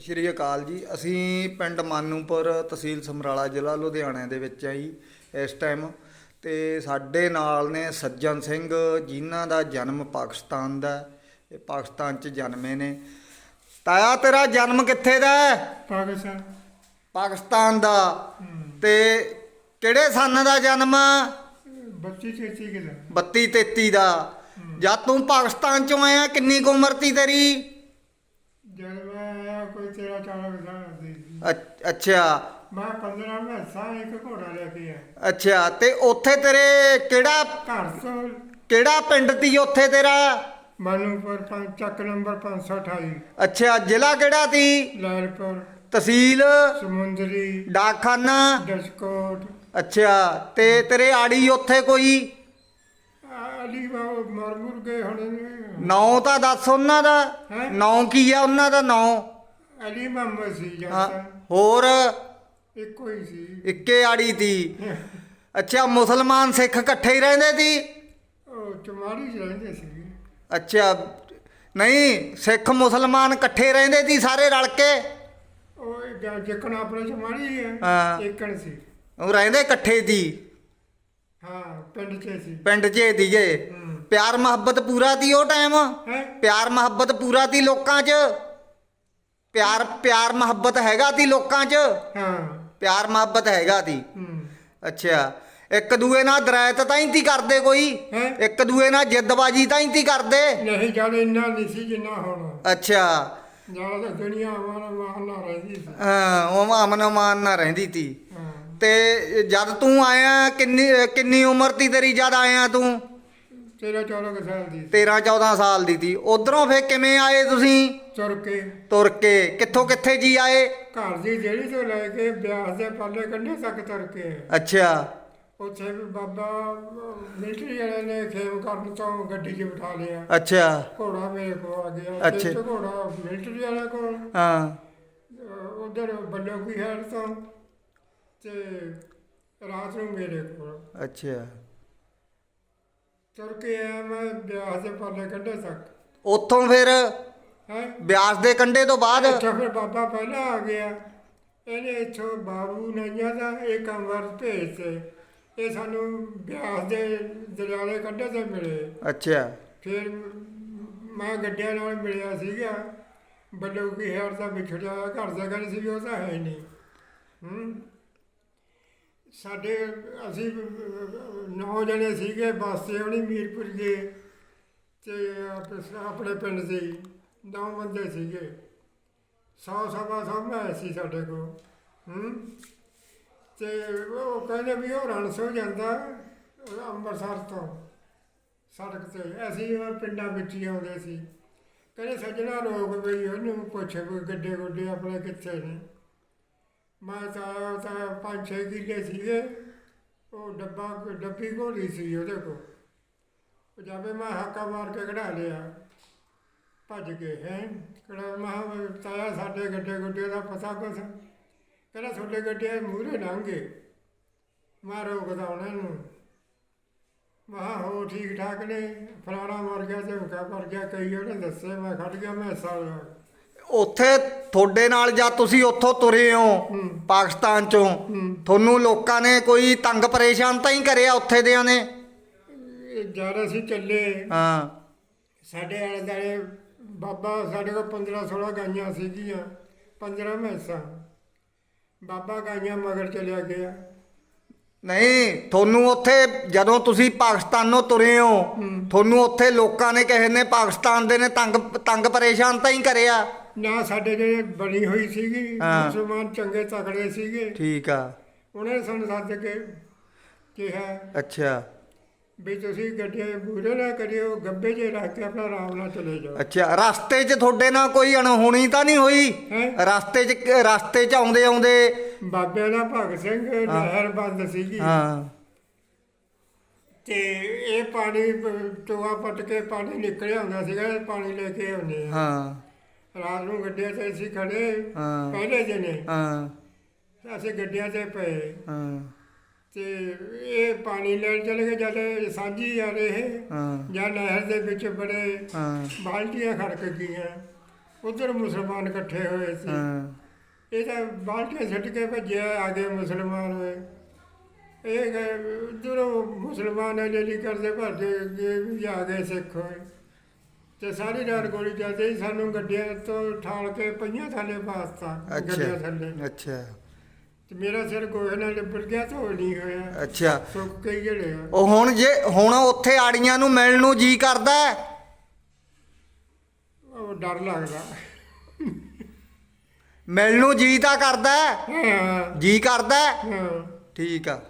ਸ਼੍ਰੀ ਅਕਾਲ ਜੀ। ਅਸੀਂ ਪਿੰਡ ਮਾਨੂਪੁਰ ਤਹਿਸੀਲ ਸਮਰਾਲਾ ਜ਼ਿਲ੍ਹਾ ਲੁਧਿਆਣਾ ਦੇ ਵਿੱਚ ਆ ਜੀ ਇਸ ਟਾਈਮ ਤੇ ਸਾਡੇ ਨਾਲ ਨੇ ਸੱਜਣ ਸਿੰਘ ਜਿਨ੍ਹਾਂ ਦਾ ਜਨਮ ਪਾਕਿਸਤਾਨ ਦਾ ਹੈ। ਇਹ ਪਾਕਿਸਤਾਨ 'ਚ ਜਨਮੇ ਨੇ। ਤਾਇਆ ਤੇਰਾ ਜਨਮ ਕਿੱਥੇ ਦਾ ਹੈ? ਪਾਕਿਸਤਾਨ। ਪਾਕਿਸਤਾਨ ਦਾ। ਤੇ ਕਿਹੜੇ ਸਨ ਦਾ ਜਨਮ? ਬੱਚੀ ਚੇਚੀ ਕਿਦਾ 32 33 ਦਾ। ਜਦ ਤੂੰ ਪਾਕਿਸਤਾਨ ਚੋਂ ਆਇਆ ਕਿੰਨੀ ਕੁ ਉਮਰ ਤੀ ਤੇਰੀ? ਜਦ ਮੈਂ ਆਇਆ ਕੋਈ ਤੇਰਾ ਚਾਰਾ ਵਿਸਾਰ ਦੀ ਅੱਛ- ਅੱਛਾ। ਮੈਂ 15 ਮੈਸਾਂ ਇੱਕ ਘੋੜਾ ਲੈ ਕੇ ਆਇਆ। ਅੱਛਾ ਤੇ ਉੱਥੇ ਤੇਰੇ ਕਿਹੜਾ ਘਰ ਤੋਂ ਕਿਹੜਾ ਪਿੰਡ ਤੀ ਉੱਥੇ ਤੇਰਾ? ਮਾਨੂਪੁਰ ਪੰਜ ਚੱਕ ਨੰਬਰ 528 ਅੱਛਾ ਜ਼ਿਲ੍ਹਾ ਕਿਹੜਾ ਤੀ ਲਾਲਪੁਰ। ਤਹਿਸੀਲ? ਸਮੁੰਦਰੀ। ਡਾਕਖਾਨਾ? ਡਸਕੋਟ ਅੱਛਾ ਤੇ ਤੇਰੇ ਆੜੀ ਉੱਥੇ ਕੋਈ? ਅਲੀ ਬਾਬੂ ਮਰਮੁਰ ਗਏ ਹੁਣ ਨੇ। ਨਾਂ ਤਾਂ ਦੱਸ ਉਹਨਾਂ ਦਾ। ਹੈਂ? ਨਾਂ ਕੀ ਆ ਉਹਨਾਂ ਦਾ ਨਾਂ? ਅਲੀ ਮੁਹੰਮਦ ਸੀ ਹਾਂ ਹੋਰ? ਇੱਕੋ ਹੀ ਸੀ। ਇੱਕੇ ਆੜੀ ਤੀ। ਅੱਛਾ ਮੁਸਲਮਾਨ ਸਿੱਖ ਇਕੱਠੇ ਹੀ ਰਹਿੰਦੇ ਤੀ? ਉਹ ਚਮਾੜੀ ਚ ਰਹਿੰਦੇ ਸੀ ਅੱਛਾ ਨਹੀਂ ਸਿੱਖ ਮੁਸਲਮਾਨ ਇਕੱਠੇ ਰਹਿੰਦੇ ਤੀ ਸਾਰੇ ਰਲ ਕੇ? ਉਹ ਜ- ਜਿੱਕਣ ਆਪਣੇ ਚਮਾੜੀ ਹੈ ਹਾਂ। ਇੱਕਣ ਸੀ। ਉਹ ਰਹਿੰਦੇ ਇਕੱਠੇ ਤੀ? ਹਾਂ ਪਿੰਡ ਚ ਸੀ। ਪਿੰਡ 'ਚ ਦੀਏ ਹੂੰ। ਪਿਆਰ ਮੁਹੱਬਤ ਪੂਰਾ ਤੀ ਉਹ ਟਾਈਮ ਹੈ? ਪਿਆਰ ਮੁਹੱਬਤ ਪੂਰਾ ਤੀ ਲੋਕਾਂ 'ਚ? ਪਿਆਰ ਪਿਆਰ ਮੁਹੱਬਤ ਹੈਗਾ ਤੀ ਲੋਕਾਂ 'ਚ। ਹਾਂ। ਪਿਆਰ ਮੁਹੱਬਤ ਹੈਗਾ ਤੀ ਹੂੰ। ਅੱਛਾ। ਇੱਕ ਦੂਏ ਨਾਲ ਦਰਾਇਤ ਤਾਂ ਹੀ ਤੀ ਕਰਦੇ ਕੋਈ। ਹੈਂ? ਇੱਕ ਦੂਏ ਨਾਲ ਜਿੱਦਬਾਜੀ ਤਾਂ ਹੀ ਤੀ ਕਰਦੇ। ਨਹੀਂ ਜਦ ਇੰਨਾ ਨਹੀਂ ਸੀ ਜਿੰਨਾ ਹੁਣ। ਅੱਛਾ। ਤਾਂ ਦੁਨੀਆ ਆਵਾਂ ਮਾਨ ਨਾ ਰਹਿੰਦੀ ਸੀ। ਹਾਂ ਉਹ ਅਮਨ ਮਾਨ ਨਾ ਰਹਿੰਦੀ ਤੀ। ਹਾਂ। ਤੇ ਜਦ ਤੂੰ ਆਇਆ ਕਿੰਨੀ ਕਿੰਨੀ ਉਮਰ ਤੀ ਤੇਰੀ ਜਦ ਆਇਆ ਤੂੰ? ਤੇਰਾ 14 ਕੁ ਸਾਲ ਦੀ 13 14 ਸਾਲ ਦੀ ਤੀ ਉਧਰੋਂ ਫੇ ਕਿਵੇਂ ਆਏ ਤੁਸੀਂ? ਤੁਰ ਕੇ। ਤੁਰ ਕੇ। ਕਿੱਥੋਂ ਕਿੱਥੇ ਜੀ ਆਏ? ਘਰ ਦੀ ਜਿਹੜੀ ਤੋਂ ਲੈ ਕੇ ਬਿਆਸ ਦੇ ਪੱਲੇ ਕੰਢੇ ਤੱਕ ਤੁਰ ਕੇ ਅੱਛਾ। ਉੱਥੇ ਵੀ ਬਾਬਾ ਮਿਲਟਰੀ ਵਾਲੇ ਨੇ ਖੇਮ ਕਰਨ ਤੋਂ ਗੱਡੀ 'ਚ ਬਿਠਾ ਲਿਆ। ਅੱਛਾ। ਘੋੜਾ ਮੇਰੇ ਕੋਲ ਆ ਗਿਆ। ਅੱਛਾ। ਤੇ ਘੋੜਾ ਮਿਲਟਰੀ ਵਾਲੇ ਕੋਲ। ਹਾਂ। ਉਧਰ ਬੱਲੋ ਕੀ ਹੈਡ ਤੋਂ ਤੇ ਰਾਤ ਨੂੰ ਮੇਰੇ ਕੋਲ। ਅੱਛਾ। ਤੁਰ ਕੇ ਆਇਆ ਮੈਂ ਬਿਆਸ ਦੇ ਪੱਲੇ ਕੰਢੇ ਤੱਕ। ਉੱਥੋਂ ਫਿਰ ਹੈ? ਬਿਆਸ ਦੇ ਕੰਢੇ ਤੋਂ ਬਾਅਦ? ਫਿਰ ਬਾਬਾ ਪਹਿਲਾਂ ਆ ਗਿਆ। ਇਹਨੇ ਇੱਥੋਂ ਬਾਬੂ ਨਈਆਂ ਦਾ ਇੱਕ ਅੰਵਰ ਭੇਜ ਤੇ ਇਹ ਸਾਨੂੰ ਬਿਆਸ ਦੇ ਦਰਿਆਲੇ ਕੰਢੇ ਤੇ ਮਿਲੇ। ਅੱਛਾ। ਫਿਰ ਮੈਂ ਗੱਡਿਆਂ ਨਾਲ ਮਿਲਿਆ ਸੀਗਾ। ਬੱਲੂ ਕੀ ਹੈਰ ਦਾ ਵਿਛੜਿਆ ਘਰ ਦਾ ਗੱਲ ਸੀ ਉਹ ਤਾਂ ਹੈ ਹੀ ਨਹੀਂ। ਹੂੰ? ਸਾਡੇ, ਅਸੀਂ ਨੌ ਜਣੇ ਸੀਗੇ, ਬੱਸ ਤੇ ਉਹਨੀ ਮੀਰਪੁਰ ਗਏ ਤੇ ਆਪਣੇ ਪਿੰਡ ਦੇ ਨੌ ਬੰਦੇ ਸੀਗੇ। ਸੌ, ਸਵਾ ਸੌ ਮੈਂ ਸੀ ਸਾਡੇ ਕੋਲ, ਹੂੰ। ਤੇ ਉਹ ਕਹਿੰਦੇ ਵੀ ਉਹ ਰਣਸੋ ਜਾਂਦਾ ਅੰਮ੍ਰਿਤਸਰ ਤੋਂ ਸੜਕ ਤੇ, ਅਸੀਂ ਪਿੰਡਾਂ ਵਿੱਚ ਹੀ ਆਉਂਦੇ ਸੀ। ਕਹਿੰਦੇ ਸੱਜਣਾ ਰੋਕ ਬਈ, ਉਹਨੂੰ ਪੁੱਛ ਵੀ ਗੱਡੇ ਗੁੱਡੇ ਆਪਣੇ ਕਿੱਥੇ ਨੇ। ਮੈਂ ਤਾਂ ਤਾਂ ਪੰਜ, ਛੇ ਕਿੱਲੇ ਸੀਗੇ। ਉਹ ਡੱਬਾ, ਡੱਬੀ ਘੋਲੀ ਸੀ ਉਹਦੇ ਕੋਲ। ਉਹ ਜਾਵੇ ਮੈਂ ਹਾਕਾ ਮਾਰ ਕੇ ਕਢਾ ਲਿਆ, ਭੱਜ ਕੇ ਹੈ। ਕਿਹੜਾ ਮਹਾ ਤਾਇਆ, ਸਾਡੇ ਗੱਡੇ ਗੁੱਡੇ ਦਾ ਪਤਾ ਕੁਛ? ਕਹਿੰਦਾ, ਤੁਹਾਡੇ ਗੱਡੇ ਮੂਹਰੇ ਲੰਘੇ। ਮਾਰੋ ਰੋਕਦਾ ਉਹਨਾਂ ਨੂੰ। ਮਹਾ ਹੋ ਠੀਕ ਠਾਕ ਨੇ? ਫਲਾਣਾ ਮਰ ਗਿਆ ਝਮਕਾ ਮਰ ਗਿਆ, ਕਈ ਉਹਨੇ ਦੱਸੇ, ਮੈਂ ਖੜ ਗਿਆ, ਮੈਂ ਸਾਲ ਉੱਥੇ ਤੁਹਾਡੇ ਨਾਲ ਜਾਂ ਤੁਸੀਂ ਉੱਥੋਂ ਤੁਰੇ ਹੋ। ਪਾਕਿਸਤਾਨ ਚੋਂ। ਤੁਹਾਨੂੰ ਲੋਕਾਂ ਨੇ ਕੋਈ ਤੰਗ ਪਰੇਸ਼ਾਨ ਤਾਂ ਹੀ ਕਰਿਆ ਉੱਥੇ ਦਿਆਂ ਨੇ? ਜਦ ਅਸੀਂ ਚੱਲੇ ਹਾਂ। ਸਾਡੇ ਆਲੇ ਦੁਆਲੇ ਬਾਬਾ ਸਾਡੇ ਕੋਲ 15 16 ਗਾਈਆਂ ਸੀਗੀਆਂ 15 ਮੈਸਾਂ। ਬਾਬਾ ਗਾਈਆਂ ਮਗਰ ਚਲਿਆ ਗਿਆ। ਨਹੀਂ ਤੁਹਾਨੂੰ ਉੱਥੇ ਜਦੋਂ ਤੁਸੀਂ ਪਾਕਿਸਤਾਨੋਂ ਤੁਰੇ ਹੋ। ਤੁਹਾਨੂੰ ਉੱਥੇ ਲੋਕਾਂ ਨੇ ਕਿਸੇ ਨੇ ਪਾਕਿਸਤਾਨ ਦੇ ਨੇ ਤੰਗ ਤੰਗ ਪਰੇਸ਼ਾਨ ਤਾਂ ਹੀ ਕਰਿਆ? ਨਾ ਸਾਡੇ ਜਿਹੜੇ ਬਣੀ ਹੋਈ ਸੀਗੀ ਹਾਂ। ਮੁਸਲਮਾਨ ਚੰਗੇ ਤਕੜੇ ਸੀਗੇ। ਠੀਕ ਆ। ਉਹਨੇ ਸਾਨੂੰ ਸੱਦ ਕੇ ਕਿਹਾ ਅੱਛਾ। ਵੀ ਤੁਸੀਂ ਗੱਡੀਆਂ ਬੂਰੇ ਨਾ ਕਰਿਓ ਗੱਬੇ 'ਚ ਰੱਖ ਕੇ ਆਪਣਾ ਆਰਾਮ ਨਾਲ ਚਲੇ ਜਾਓ। ਅੱਛਾ ਰਸਤੇ 'ਚ ਤੁਹਾਡੇ ਨਾਲ ਕੋਈ ਅਣਹੋਣੀ ਤਾਂ ਨਹੀਂ ਹੋਈ? ਹੈਂ? ਰਸਤੇ 'ਚ ਰਸਤੇ 'ਚ ਆਉਂਦੇ ਆਉਂਦੇ ਬਾਬਿਆਂ ਦਾ ਭਗਤ ਸਿੰਘ ਨਹਿਰ ਬੰਦ ਸੀਗੀ। ਹਾਂ। ਤੇ ਇਹ ਪਾਣੀ ਪ- ਟੋਆ ਪੱਟ ਕੇ ਪਾਣੀ ਨਿਕਲਿਆ ਹੁੰਦਾ ਸੀਗਾ ਇਹ ਪਾਣੀ ਲੈ ਕੇ ਆਉਂਦੇ ਆ। ਹਾਂ। ਰਾਤ ਨੂੰ ਗੱਡੀਆਂ ਤੇ ਅਸੀਂ ਖੜੇ। ਹਾਂ। ਪਹਿਲੇ ਦਿਨੇ ਹਾਂ। ਅਸੀਂ ਗੱਡੀਆਂ ਤੇ ਪਏ। ਹਾਂ। ਤੇ ਇਹ ਪਾਣੀ ਲੈਣ ਚਲੇ ਗਏ ਜਦ ਸਾਂਝੀ ਆ ਰਹੇ। ਹਾਂ। ਜਾਂ ਨਹਿਰ ਦੇ ਵਿੱਚ ਬੜੇ ਹਾਂ। ਬਾਲਟੀਆਂ ਖੜਕ ਗਈਆਂ। ਉਧਰ ਮੁਸਲਮਾਨ ਇਕੱਠੇ ਹੋਏ ਸੀ। ਹਾਂ। ਇਹ ਤਾਂ ਬਾਲਟੀਆਂ ਛੱਡ ਕੇ ਭੱਜਿਆ ਆਗੇ ਮੁਸਲਮਾਨ ਹੋਏ। ਇਹ ਗਏ ਉਧਰੋਂ ਮੁਸਲਮਾਨ ਲਈ ਕਰਦੇ ਭਰਦੇ ਅੱਗੇ ਵੀ ਆ ਗਏ ਸਿੱਖ ਹੋਏ। ਤੇ ਸਾਰੀ ਰਾਤ ਗੋਲੀ ਚੱਲਦੀ ਸੀ, ਸਾਨੂੰ ਗੱਡੀਆਂ ਤੋਂ ਠਾਲ ਕੇ ਪਈਆਂ ਥੱਲੇ ਪਾਸਤਾ ਗੱਡੀਆਂ ਥੱਲੇ। ਅੱਛਾ। ਅੱਛਾ ਤੇ ਮੇਰਾ ਸਿਰ ਗੋਹੇ ਨਾਲ ਲਿਬੜ ਗਿਆ ਧੋ ਨਹੀਂ ਹੋਇਆ। ਅੱਛਾ। ਸੁੱਕ ਕੇ ਜਿਹੜੇ ਉਹ ਹੁਣ ਜੇ ਹੁਣ ਉੱਥੇ ਆੜੀਆਂ ਨੂੰ ਮਿਲਣ ਨੂੰ ਜੀ ਕਰਦਾ ਹੈ? ਉਹ ਡਰ ਲੱਗਦਾ। ਮਿਲਣ ਨੂੰ ਜੀ ਤਾਂ ਕਰਦਾ ਹੈ? ਹਾਂ। ਜੀ ਕਰਦਾ ਹੈ? ਹਾਂ। ਠੀਕ ਆ।